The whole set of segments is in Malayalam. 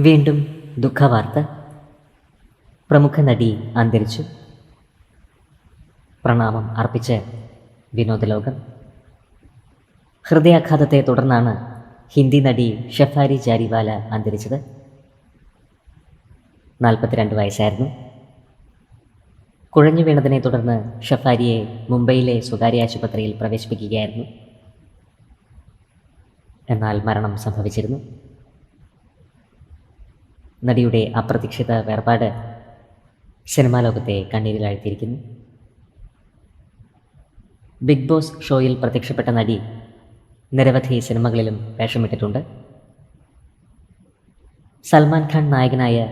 വീണ്ടും ദുഃഖവാർത്ത. പ്രമുഖ നടി അന്തരിച്ചു. പ്രണാമം അർപ്പിച്ച് വിനോദലോകം ഹൃദയാഘാതത്തെ തുടർന്നാണ് ഹിന്ദി നടി ഷഫാരി ജാരിവാല അന്തരിച്ചത്. നാൽപ്പത്തിരണ്ട് വയസ്സായിരുന്നു. കുഴഞ്ഞു വീണതിനെ തുടർന്ന് ഷഫാരിയെ മുംബൈയിലെ സ്വകാര്യ ആശുപത്രിയിൽ പ്രവേശിപ്പിക്കുകയായിരുന്നു. എന്നാൽ മരണം സംഭവിച്ചിരുന്നു. നടിയുടെ അപ്രതീക്ഷിത വേർപാട് സിനിമാ ലോകത്തെ കണ്ണീരിലാഴ്ത്തിയിരിക്കുന്നു. ബിഗ് ബോസ് ഷോയിൽ പ്രത്യക്ഷപ്പെട്ട നടി നിരവധി സിനിമകളിലും വേഷമിട്ടിട്ടുണ്ട്. സൽമാൻ ഖാൻ നായകനായ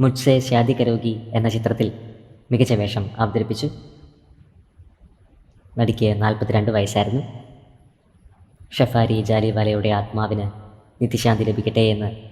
മുജ്സെ ഷാദി കരോഗി എന്ന ചിത്രത്തിൽ മികച്ച വേഷം അവതരിപ്പിച്ചു. നടിക്ക് നാൽപ്പത്തിരണ്ട് വയസ്സായിരുന്നു. ഷഫാരി ജാലിവാലയുടെ ആത്മാവിന് നിത്യശാന്തി ലഭിക്കട്ടെ എന്ന്